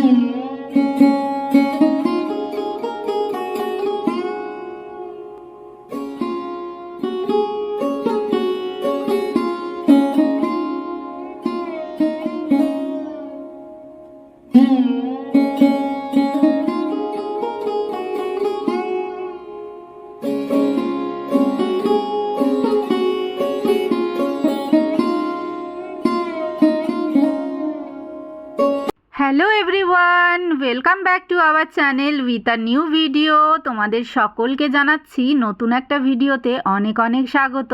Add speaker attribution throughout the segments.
Speaker 1: Thank you. Hello everyone welcome back to our channel with a new video তোমাদের সকলকে জানাচ্ছি নতুন একটা ভিডিওতে অনেক অনেক স্বাগত।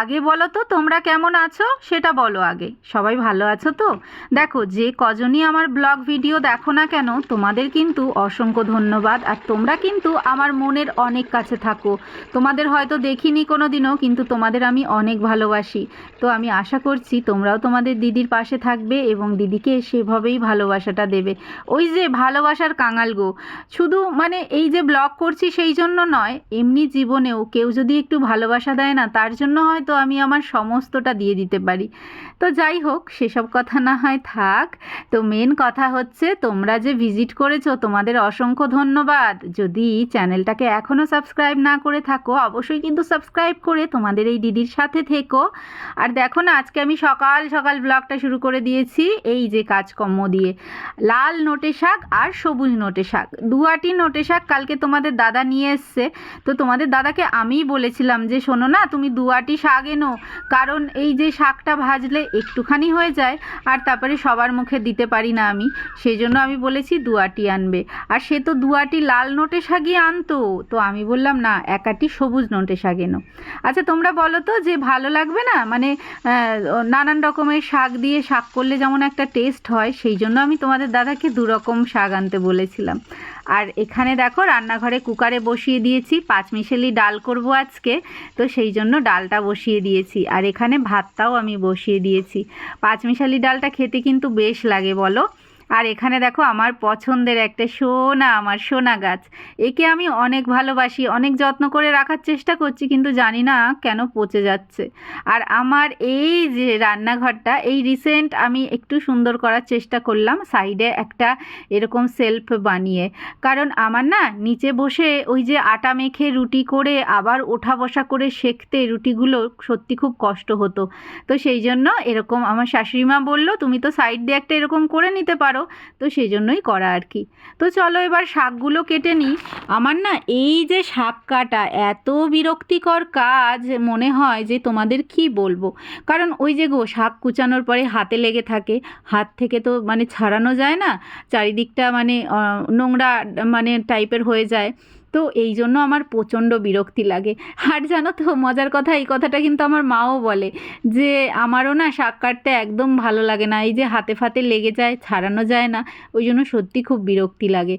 Speaker 1: আগে বলো তো, তোমরা কেমন আছো? সেটা বলো আগে। সবাই ভালো আছো তো? দেখো, যে কজনই আমার ব্লগ ভিডিও দেখো না কেন, তোমাদের কিন্তু অসংখ্য ধন্যবাদ। আর তোমরা কিন্তু আমার মনের অনেক কাছে থাকো। তোমাদের হয়তো দেখিনি কোনো দিনও কিন্তু তোমাদের আমি অনেক ভালোবাসি। তো আমি আশা করছি তোমরাও তোমাদের দিদির পাশে থাকবে এবং দিদিকে সেভাবেই ভালোবাসাটা দেবে। ওই যে ভালোবাসার কাঙাল গো। শুধু মানে এই যে ব্লগ করছি সেই জন্য নয়, এমনি জীবনেও কেউ যদি একটু ভালোবাসা দেয় না, তার জন্য হয়তো আমি আমার সমস্তটা দিয়ে দিতে পারি। তো যাই হোক, সেসব কথা না হয় থাক। তো মেন কথা হচ্ছে, তোমরা যে ভিজিট করেছ, তোমাদের অসংখ্য ধন্যবাদ। যদি চ্যানেলটাকে এখনও সাবস্ক্রাইব না করে থাকো, অবশ্যই কিন্তু সাবস্ক্রাইব করে তোমাদের এই দিদির সাথে থেকো। আর দেখো না, আজকে আমি সকাল সকাল ব্লগটা শুরু করে দিয়েছি। এই যে কাজকর্ম দিয়ে। লাল নোটে শাক আর সবুজ নোটে শাক। দুয়াটি নোটে শাক কালকে তোমাদের দাদা নিয়ে এসছে। তো তোমাদের দাদাকে আমিই বলেছিলাম যে, শোনো না, তুমি দুয়াটি শাক এনো। কারণ এই যে শাকটা ভাজলে একটুখানি হয়ে যায় আর তারপরে সবার মুখে দিতে পারি না আমি। সেই জন্য আমি বলেছি দুয়াটি আনবে। আর সে তো দুয়াটি লাল নোটে শাকই আনতো। তো আমি বললাম, না, একাটি সবুজ নোটে এনো আচ্ছা তোমরা বলো তো যে ভালো লাগবে না? মানে নানান রকমের শাক দিয়ে শাক করলে যেমন একটা টেস্ট হয়, সেই জন্য আমি তোমাদের দাদাকে দুরকম শাক আনতে বলেছিলাম। আর এখানে দেখো রান্নাঘরে কুকারে বসিয়ে দিয়েছি পাঁচমিশালি ডাল করব আজকে, তো সেই জন্য ডালটা বসিয়ে দিয়েছি। আর এখানে ভাতটাও আমি বসিয়ে দিয়েছি। পাঁচমিশালি ডালটা খেতে কিন্তু বেশ লাগে বলো। আর এখানে দেখো আমার পছন্দের একটা সোনা, আমার সোনা গাছ। একে আমি অনেক ভালোবাসি, অনেক যত্ন করে রাখার চেষ্টা করছি, কিন্তু জানি না কেন পচে যাচ্ছে। আর আমার এই যে রান্নাঘরটা, এই রিসেন্ট আমি একটু সুন্দর করার চেষ্টা করলাম সাইডে একটা এরকম সেলফ বানিয়ে। কারণ আমার না নিচে বসে ওই যে আটা মেখে রুটি করে, আবার ওঠা বসা করে সেঁকতে রুটিগুলো সত্যি খুব কষ্ট হতো। তো সেই জন্য এরকম আমার শাশুড়িমা বলল, তুমি তো সাইড দিয়ে একটা এরকম করে নিতে পারো। তো সেই জন্যই করা আর কি। তো চলো এবার শাকগুলো কেটে নিই। আমার না এই যে শাক কাটা এত বিরক্তিকর কাজ মনে হয় যে তোমাদের কি বলব? কারণ ওই যে গো শাক কুচানোর পরে হাতে লেগে থাকে। হাত থেকে তো মানে ছাড়ানো যায় না। চারিদিকটা মানে নোংরা মানে টাইপের হয়ে যায়। তো এই জন্য আমার প্রচণ্ড বিরক্তি লাগে। আর জানো তো, মজার কথা, এই কথাটা কিন্তু আমার মাও বলে যে, আমারও না শাক কাটতে একদম ভালো লাগে না। এই যে হাতে ফাতে লেগে যায়, ছাড়ানো যায় না, ওই জন্য সত্যি খুব বিরক্তি লাগে।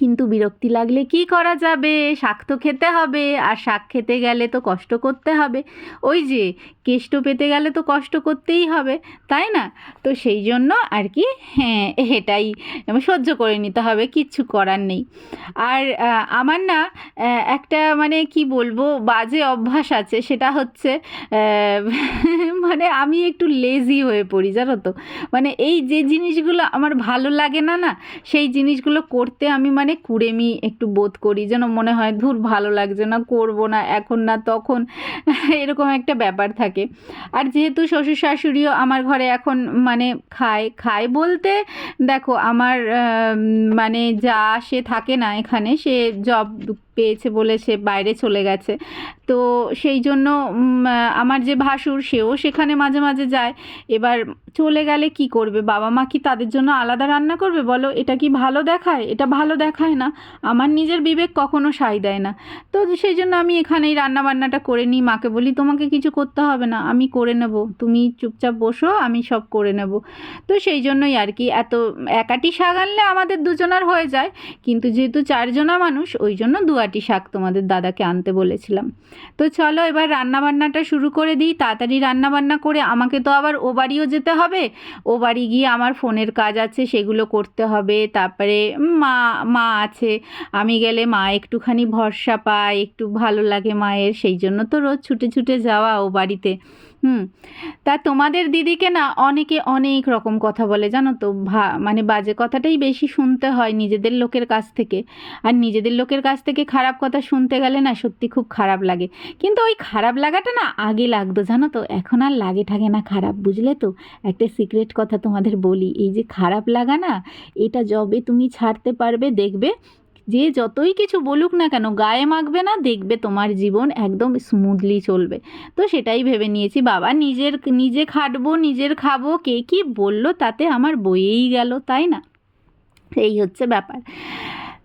Speaker 1: কিন্তু বিরক্তি লাগলে কি করা যাবে? শাক তো খেতে হবে, আর শাক খেতে গেলে তো কষ্ট করতে হবে। ওই যে, কেষ্ট পেতে গেলে তো কষ্ট করতেই হবে, তাই না? তো সেই জন্য আর কি হ্যাঁ এটাই সহ্য করে নিতে হবে, কিচ্ছু করার নেই। আর আমার না একটা মানে কি বলব, বাজে অভ্যাস আছে, সেটা হচ্ছে মানে আমি একটু লেজি হয়ে পড়ি, জানো তো? মানে এই যে জিনিসগুলো আমার ভালো লাগে না না, সেই জিনিসগুলো করতে আমি মানে কুড়েমি একটু বোধ করি, যেন মনে হয় ধুর ভালো লাগছে না, করব না, এখন না তখন এরকম একটা ব্যাপার থাকে। আর যেহেতু শ্বশুর শাশুড়িও আমার ঘরে এখন মানে খায় খায় বলতে দেখো আমার মানে যা সে থাকে না এখানে, সে জব পেয়েছে বলে সে বাইরে চলে গেছে। তো সেই জন্য আমার যে ভাসুর, সেও সেখানে মাঝে মাঝে যায়। এবার চলে গেলে কি করবে? বাবা মা কি তাদের জন্য আলাদা রান্না করবে? বলো, এটা কি ভালো দেখায়? এটা ভালো দেখায় না। আমার নিজের বিবেক কখনো সাই দেয় না। তো সেই জন্য আমি এখানেই রান্না বান্নাটা করে নিই। মাকে বলি, তোমাকে কিছু করতে হবে না। আমি করে নেব। তুমি চুপচাপ বসো, আমি সব করে নেব। তো সেই জন্যই আর কি, এত একাটি আনলে আমাদের দুজনার হয়ে যায়। কিন্তু যেহেতু চারজনা মানুষ, ওই জন্য দুয়াটি শাক তোমাদের দাদাকে আনতে বলেছিলাম। তো চলো এবার রান্না বান্নাটা শুরু করে দিই, তাড়াতাড়ি রান্না বান্না করে আমাকে তো আবার ও বাড়িও যেতে হবে। ও বাড়ি গিয়ে আমার ফোনের কাজ আছে, সেগুলো করতে হবে। তারপরে মা মা আছে, আমি গেলে মা একটুখানি ভরসা পায়, একটু ভালো লাগে মায়ের, সেই জন্য তো রোজ ছুটে ছুটে যাওয়া ও বাড়িতে। হুম, তা তোমাদের দিদিকে না অনেকে অনেক রকম কথা বলে, জানো তো? ভা মানে বাজে কথাটাই বেশি শুনতে হয় নিজেদের লোকের কাছ থেকে। আর নিজেদের লোকের কাছ থেকে খারাপ কথা শুনতে গেলে না সত্যি খুব খারাপ লাগে। কিন্তু ওই খারাপ লাগাটা না আগে লাগতো, জানো তো? এখন আর লাগে থাকে না খারাপ, বুঝলে তো? একটা সিক্রেট কথা তোমাদের বলি, এই যে খারাপ লাগা না, এটা যবে তুমি ছাড়তে পারবে, দেখবে যে যতই কিছু বলুক না কেন, গায়ে মাখবে না, দেখবে তোমার জীবন একদম স্মুথলি চলবে। তো সেটাই ভেবে নিয়েছি। বাবা, নিজের, নিজে খাটবো, নিজের খাব, কে কি বলল তাতে আমার বইয়েই গেল, তাই না? এই হচ্ছে ব্যাপার।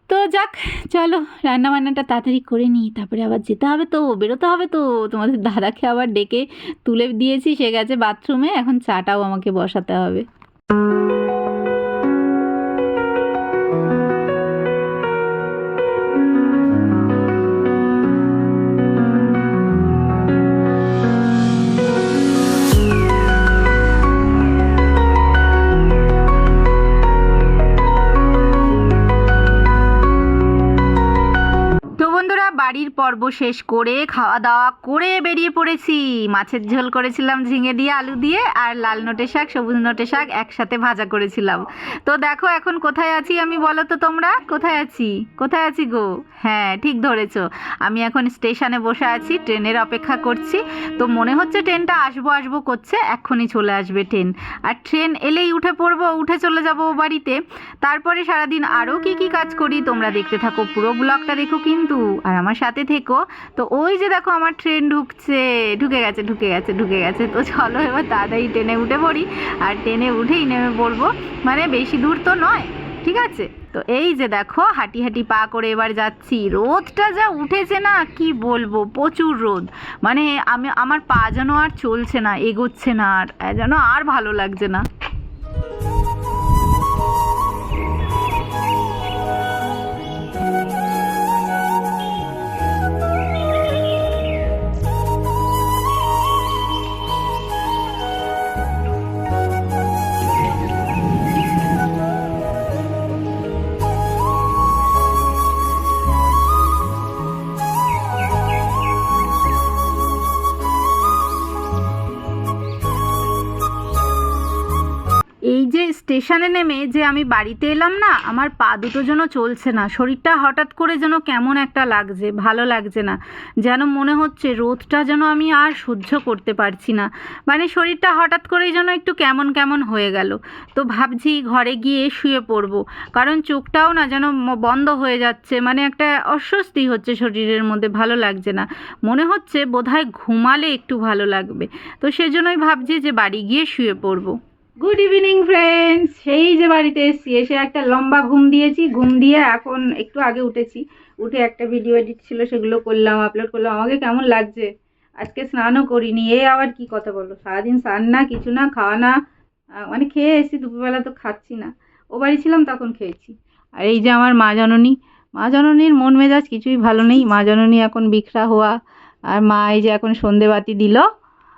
Speaker 1: তো যাক, চলো রান্না বান্নাটা তাড়াতাড়ি করে নিই, তারপরে আবার যেতে হবে তো, বেরোতে হবে তো। তোমাদের দাদাকে আবার ডেকে তুলে দিয়েছি, সে গেছে বাথরুমে এখন চাটাও আমাকে বসাতে হবে। পর্ব শেষ করে খাওয়া দাওয়া করে বেরিয়ে পড়েছি। মাছের ঝোল করেছিলাম, ঝিঙে দিয়ে, আলু দিয়ে আর লাল নোটে শাক, সবুজ নোটে শাক একসাথে ভাজা করেছিলাম। তো দেখো এখন কোথায় আছি আমি বলো তো তোমরা? কোথায় আছি? কোথায় আছি গো? হ্যাঁ ঠিক ধরেছো। আমি এখন স্টেশনে বসে আছি, ট্রেনের অপেক্ষা করছি। তো মনে হচ্ছে ট্রেনটা আসব আসব করছে, এক্ষুনি চলে আসবে ট্রেন। আর ট্রেন এলেই উঠে পড়ব, উঠে চলে যাব বাড়িতে। তারপরে সারাদিন আরও কি কি কাজ করি তোমরা দেখতে থাকো। পুরো ব্লগটা দেখো কিন্তু। আর আমার সাথে থেকো। তো ওই যে দেখো আমার ট্রেন ঢুকছে। ঢুকে গেছে ঢুকে গেছে ঢুকে গেছে। তো চলো এবার তাড়াতাড়ি ট্রেনে উঠে পড়ি। আর ট্রেনে উঠেই নেমে পড়ব। মানে বেশি দূর তো নয়, ঠিক আছে? তো এই যে দেখো, হাঁটি হাঁটি পা করে এবার যাচ্ছি। রোদটা যা উঠেছে না, কি বলব? প্রচুর রোদ। মানে আমি, আমার পা যেন আর চলছে না, এগোচ্ছে না, আর যেন আর ভালো লাগছে না। স্টেশনে নেমে যে আমি বাড়িতে এলাম না, আমার পা দুটো যেন চলছে না। শরীরটা হঠাৎ করে যেন কেমন একটা লাগছে, ভালো লাগছে না। যেন মনে হচ্ছে রোদটা যেন আমি আর সহ্য করতে পারছি না। মানে শরীরটা হঠাৎ করেই যেন একটু কেমন কেমন হয়ে গেল। তো ভাবছি ঘরে গিয়ে শুয়ে পড়ব। কারণ চোখটাও না যেন বন্ধ হয়ে যাচ্ছে। মানে একটা অস্বস্তি হচ্ছে শরীরের মধ্যে, ভালো লাগছে না। মনে হচ্ছে বোধহয় ঘুমালে একটু ভালো লাগবে। তো সেজন্যই ভাবছি যে বাড়ি গিয়ে শুয়ে পড়ব। গুড ইভিনিং ফ্রেন্ডস সেই যে বাড়িতে এসেছি, এসে একটা লম্বা ঘুম দিয়েছি। ঘুম দিয়ে এখন একটু আগে উঠেছি। উঠে একটা ভিডিও এডিট ছিল, সেগুলো করলাম আপলোড করলাম। আমাকে কেমন লাগছে? আজকে স্নানও করিনি। এ আবার কি কথা বলো? সারাদিন স্নান না, কিছু না, খাওয়া না। মানে খেয়ে এসেছি, দুপুরবেলা তো খাচ্ছি না। ও বাড়ি ছিলাম, তখন খেয়েছি। আর এই যে আমার মা জননী। মা জননীর মন মেজাজ কিছুই ভালো নেই। মা জননী এখন বিখরা হওয়া। আর মা এই যে এখন সন্ধেবাতি দিল।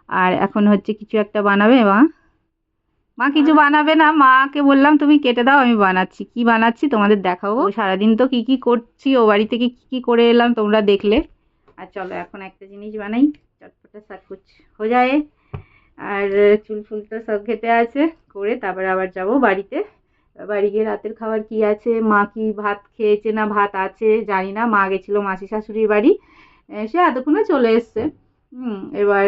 Speaker 1: আর এখন হচ্ছে কিছু একটা বানাবে, মা। মা কিছু বানাবে না? মাকে বললাম, তুমি কেটে দাও, আমি বানাচ্ছি। কি বানাচ্ছি? তোমাদের দেখাবো সারাদিন তো কি কি করছি, ও বাড়ি থেকে কি কি করে এলাম, তোমরা দেখলে। আর চলো, এখন একটা জিনিস বানাই। চটপটা সব কুছ হো যায়। আর চুল ফুল তো সব খেতে আছে। করে তারপরে আবার যাব বাড়িতে। বাড়ি গিয়ে রাতের খাবার কি আছে? মা কি ভাত খেয়েছে না ভাত আছে? জানি না, মা গেছিল মাসি শাশুড়ির বাড়ি। সে এতক্ষণে চলে এসছে। এবার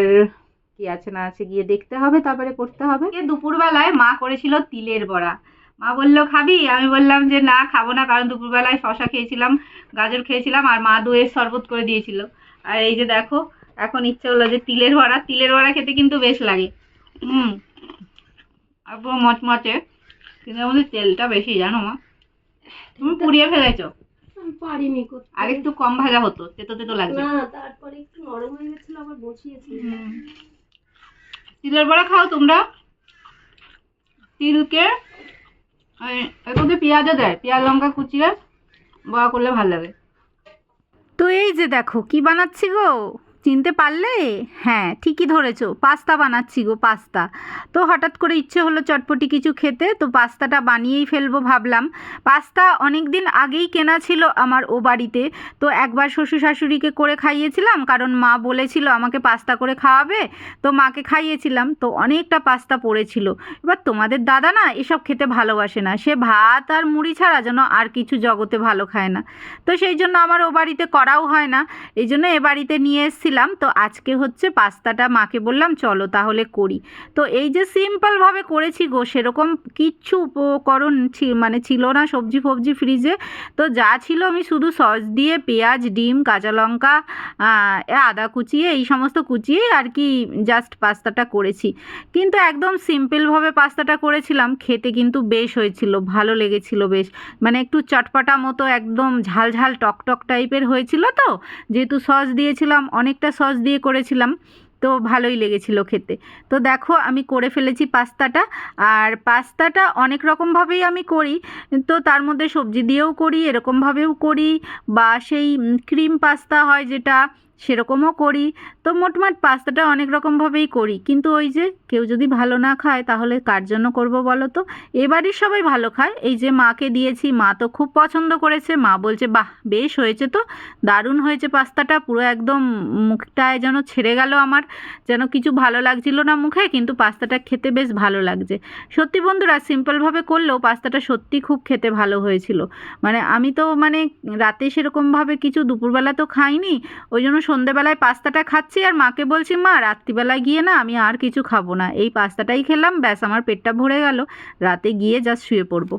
Speaker 1: কি আছে না আছে গিয়ে দেখতে হবে তারপরে করতে হবে। দুপুরবেলায় মা করেছিল তিলের বড়া। মা বলল খাবি? আমি বললাম যে না খাব না কারণ দুপুরবেলায় শশা খেয়েছিলাম গাজর খেয়েছিলাম আর মা দইয়ের শরবত করে দিয়েছিল। আর এই যে দেখো এখন ইচ্ছে হলো যে তিলের বড়া তিলের বড়া খেতে কিন্তু বেশ লাগে। হুম আর পুরো মচমচে কিন্তু মধ্যে তেলটা বেশি জানো মা? তুমি পুড়িয়ে ফেলেছো।
Speaker 2: পারিনি
Speaker 1: আর একটু কম ভাজা হতো তেতো তেতো লাগছে।
Speaker 2: না তারপরে একটু নরম হয়ে গেছিল আবার বসিয়েছি।
Speaker 1: তিলের বড়া খাও তোমরা। তিলকে তো পেঁয়াজও দেয়, পেঁয়াজ, লঙ্কা, কুচিয়ে, বড়া করলে ভালো লাগে। তো এই যে দেখো, কি বানাচ্ছি গো? চিনতে পারলে? হ্যাঁ ঠিকই ধরেছো। পাস্তা বানাচ্ছি গো, পাস্তা। তো হঠাৎ করে ইচ্ছে হলো চটপটি কিছু খেতে, তো পাস্তাটা বানিয়েই ফেলব ভাবলাম। পাস্তা অনেক দিন আগেই কেনা ছিল আমার ও বাড়িতে। তো একবার শ্বশুর শাশুড়িকে করে খাইয়েছিলাম, কারণ মা বলেছিল আমাকে পাস্তা করে খাওয়াবে। তো মাকে খাইয়েছিলাম, তো অনেকটা পাস্তা পড়েছিল। এবার তোমাদের দাদা না এসব খেতে ভালোবাসে না। সে ভাত আর মুড়ি ছাড়া যেন আর কিছু জগতে ভালো খায় না। তো সেই জন্য আমার ও বাড়িতে করাও হয় না। এই জন্য এ বাড়িতে নিয়ে এসেছিলাম তো আজকে হচ্ছে পাস্তাটা মাকে বললাম, চলো তাহলে করি। তো এই যে সিম্পলভাবে করেছি গো, সেরকম কিচ্ছু উপকরণ মানে ছিল না সবজি ফবজি ফ্রিজে। তো যা ছিল আমি শুধু সস দিয়ে, পেঁয়াজ, ডিম, কাঁচা লঙ্কা আদা কুচিয়ে, এই সমস্ত কুচিয়ে আর কি জাস্ট পাস্তাটা করেছি। কিন্তু একদম সিম্পলভাবে পাস্তাটা করেছিলাম, খেতে কিন্তু বেশ হয়েছিল, ভালো লেগেছিল বেশ। মানে একটু চটপটা মতো একদম ঝাল ঝাল টক টক টাইপের হয়েছিল তো, যেহেতু সস দিয়েছিলাম অনেকটা সস দিয়ে করেছিলাম, তো ভালোই লেগেছিল খেতে। তো দেখো আমি করে ফেলেছি পাস্তাটা, আর পাস্তাটা অনেক রকমভাবেই আমি করি, তো তার মধ্যে সবজি দিয়েও করি, এরকমভাবেও করি, বা সেই ক্রিম পাস্তা হয় যেটা সেরকমও করি। তো মোটমাট পাস্তাটা অনেক রকমভাবেই করি। কিন্তু ওই যে কেউ যদি ভালো না খায়, তাহলে কার জন্য করব বলো তো এবারই সবাই ভালো খায়। এই যে মাকে দিয়েছি, মা তো খুব পছন্দ করেছে। মা বলছে, বাহ, বেশ হয়েছে তো। দারুণ হয়েছে পাস্তাটা। পুরো একদম মুখটায় যেন ছেড়ে গেল আমার। যেন কিছু ভালো লাগছিল না মুখে, কিন্তু পাস্তাটা খেতে বেশ ভালো লাগছে। সত্যি বন্ধুরা, সিম্পলভাবে করলেও পাস্তাটা সত্যি খুব খেতে ভালো হয়েছিল। মানে আমি তো মানে রাতে সেরকমভাবে কিছু দুপুরবেলা তো খাইনি। ওই জন্য সন্ধেবেলায় পাস্তাটা খাচ্ছি আর মাকে বলছি, মা, রাত্রিবেলায় গিয়ে না আমি আর কিছু খাব না। এই পাস্তাটাই খেলাম, ব্যাস আমার পেটটা ভরে গেল। রাতে গিয়ে জাস্ট শুয়ে পড়ব।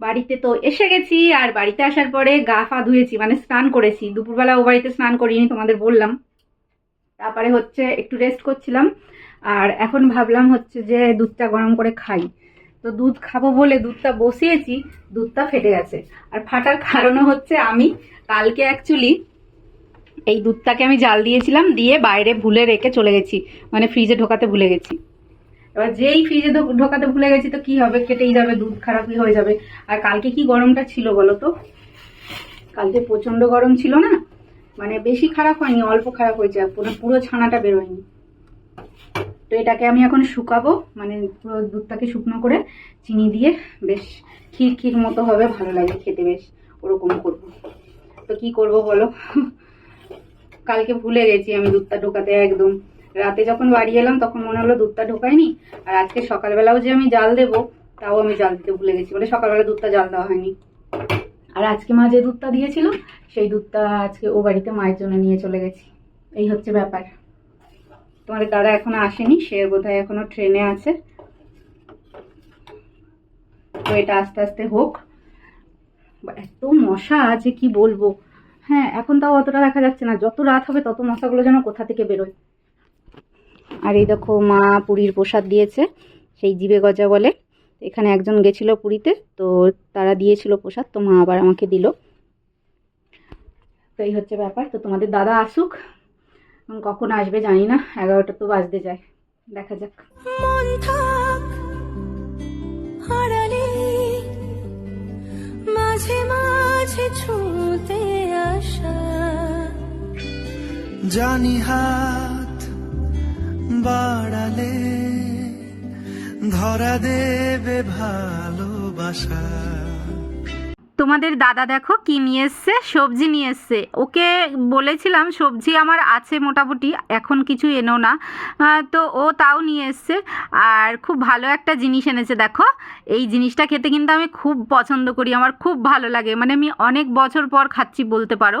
Speaker 1: বাড়িতে তো এসে গেছি আর বাড়িতে আসার পরে গা ফা ধুয়েছি মানে স্নান করেছি। দুপুরবেলা ও বাড়িতে স্নান করিনি, তোমাদের বললাম। তারপরে হচ্ছে একটু রেস্ট করছিলাম আর এখন ভাবলাম হচ্ছে যে দুধটা গরম করে খাই। তো দুধ খাব বলে দুধটা বসিয়েছি, দুধটা ফেটে গেছে। আর ফাটার কারণও হচ্ছে আমি কালকে অ্যাকচুয়ালি এই দুধটাকে আমি জাল দিয়েছিলাম, দিয়ে বাইরে ভুলে রেখে চলে গেছি। মানে ফ্রিজে ঢোকাতে ভুলে গেছি। এবার যেই ফ্রিজে ঢোকাতে ভুলে গেছি, তো কি হবে? কেটেই যাবে, দুধ খারাপই হয়ে যাবে। আর কালকে কি গরমটা ছিল বলো তো? কালকে প্রচণ্ড গরম ছিল না? মানে বেশি খারাপ হয়নি, অল্প খারাপ হয়েছে পুরো পুরো ছানাটা বেরোয়নি তো এটাকে আমি এখন শুকাবো মানে পুরো দুধটাকে শুকনো করে চিনি দিয়ে বেশ ক্ষীর ক্ষীর মতো হবে, ভালো লাগে খেতে বেশ, ওরকম করব। তো কি করব বলো? কালকে ভুলে গেছি আমি দুধটা ঢোকাতে একদম। রাতে যখন বাড়ি এলাম, তখন মনে হলো দুধটা ঢোকায়নি। আর আজকে সকালবেলাও যে আমি জাল দেবো, তাও আমি জাল দিতে ভুলে গেছি। বলে সকালবেলা দুধটা জাল দেওয়া হয়নি। আর আজকে মা যে দুধটা দিয়েছিল, সেই দুধটা আজকে ও বাড়িতে মায়ের জন্য নিয়ে চলে গেছি। এই হচ্ছে ব্যাপার। তোমাদের দাদা এখনও আসেনি, সে বোধহয় এখনও ট্রেনে আছে। তো এটা আস্তে আস্তে হোক। এত মশা আছে, কি বলব? হ্যাঁ এখন তাও অতটা দেখা যাচ্ছে না। যত রাত হবে, তত মশাগুলো যেন কোথা থেকে বেরোয়। আর এই দেখো, মা পুরীর প্রসাদ দিয়েছে, সেই জিবে গজা বলে। এখানে একজন গেছিল পুরীতে, তো তারা দিয়েছিল প্রসাদ, তো মা আবার আমাকে দিল। তো এই হচ্ছে ব্যাপার। তো তোমাদের দাদা আসুক। কখন আসবে জানি না, এগারোটা তো বাজতে যায়। দেখা যাক।
Speaker 3: মাঝে মাঝে ছুতে আসা।
Speaker 4: জানি হাত বাড়ালে ধরা দেবে ভালোবাসা।
Speaker 1: তোমাদের দাদা দেখো কি নিয়ে এসছে? সবজি নিয়ে এসছে। ওকে বলেছিলাম, সবজি আমার আছে মোটামুটি, এখন কিছু এনো না। তো ও তাও নিয়ে এসছে। আর খুব ভালো একটা জিনিস এনেছে, দেখো। এই জিনিসটা খেতে কিন্তু আমি খুব পছন্দ করি, আমার খুব ভালো লাগে। মানে আমি অনেক বছর পর খাচ্ছি বলতে পারো।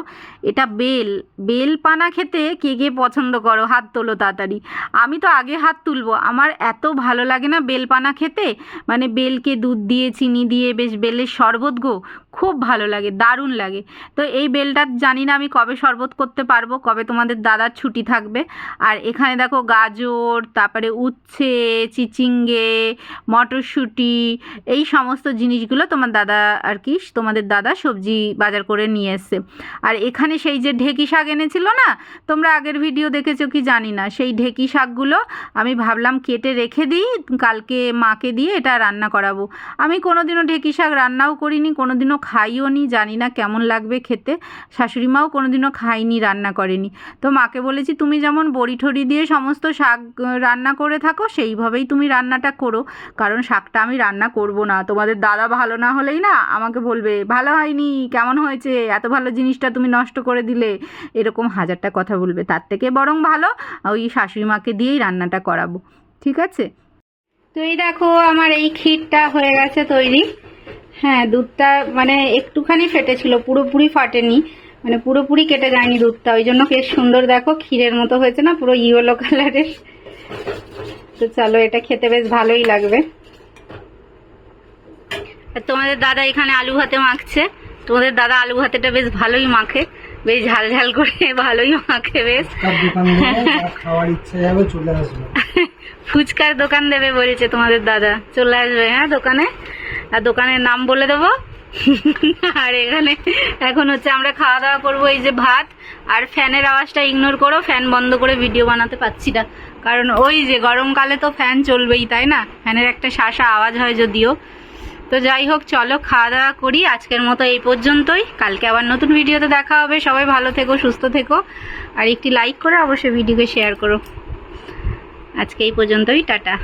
Speaker 1: এটা বেল। বেল পানা খেতে কে কে পছন্দ করো? হাত তোলো তাড়াতাড়ি। আমি তো আগে হাত তুলবো। আমার এত ভালো লাগে না বেল পানা খেতে। মানে বেলকে দুধ দিয়ে, চিনি দিয়ে, বেশ বেলের শরবত গো। খুব ভালো লাগে, দারুণ লাগে। তো এই বেলটা জানি না আমি কবে শরবত করতে পারব, কবে তোমাদের দাদার ছুটি থাকবে। আর এখানে দেখো গাজর, তারপরে উচ্ছে, চিচিঙ্গে, মটরশুঁটি, এই সমস্ত জিনিসগুলো তোমার দাদা আর কি, তোমাদের দাদা সবজি বাজার করে নিয়ে এসছে। আর এখানে সেই যে ঢেকি শাক এনেছিল না, তোমরা আগের ভিডিও দেখেছ কি জানি না, সেই ঢেকি শাকগুলো আমি ভাবলাম কেটে রেখে দিই, কালকে মাকে দিয়ে এটা রান্না করাবো। আমি কোনোদিনও ঢেকি শাক রান্নাও করিনি, কোনোদিনও খাইও নি, জানি না কেমন লাগবে খেতে। শাশুড়ি মাও কোনোদিনও খাইনি, রান্না করেনি। তো মাকে বলেছি, তুমি যেমন বড়ি ঠড়ি দিয়ে সমস্ত শাক রান্না করে থাকো, সেইভাবেই তুমি রান্নাটা করো। কারণ শাকটা আমি রান্না করব না। তোমাদের দাদা ভালো না হলেই না আমাকে বলবে, ভালো হয়নি, কেমন হয়েছে? এত ভালো জিনিসটা তুমি নষ্ট করে দিলে। এরকম হাজারটা কথা বলবে। তার থেকে বরং ভালো, ওই শাশুড়ি মাকে দিয়েই রান্নাটা করাবো। ঠিক আছে? তো এই দেখো, আমার এই ক্ষীরটা হয়ে গেছে তৈরি। হ্যাঁ দুধটা মানে একটুখানি ফেটেছিল পুরোপুরি ফাটেনি মানে পুরোপুরি কেটে যায়নি দুধটা। ওই জন্য বেশ সুন্দর দেখো ক্ষীরের মতো হয়েছে না পুরো ইয়েলো কালারের। তো চলো এটা খেতে বেশ ভালোই লাগবে। আর তোমাদের দাদা এখানে আলু ভাতে মাখছে। তোমাদের দাদা আলু ভাতেটা বেশ ভালোই মাখে বেশ ঝাল ঝাল করে ভালোই মাখে বেশ। ফুচকার দোকান দেবে বলেছে তোমাদের দাদা। চলে আসবে হ্যাঁ দোকানে? আর দোকানের নাম বলে দেবো। আর এখানে এখন হচ্ছে আমরা খাওয়া দাওয়া করব এই যে ভাত। আর ফ্যানের আওয়াজটা ইগনোর করো, ফ্যান বন্ধ করে ভিডিও বানাতে পারছি না। কারণ ওই যে গরমকালে তো ফ্যান চলবেই, তাই না? ফ্যানের একটা শাসা আওয়াজ হয় যদিও। তো যাই হোক, চলো খাওয়া দাওয়া করি। আজকের মতো এই পর্যন্তই। কালকে আবার নতুন ভিডিওতে দেখা হবে। সবাই ভালো থেকো, সুস্থ থেকো। আর একটি লাইক করে অবশ্যই ভিডিওকে শেয়ার করো। আজকে এই পর্যন্তই, টাটা।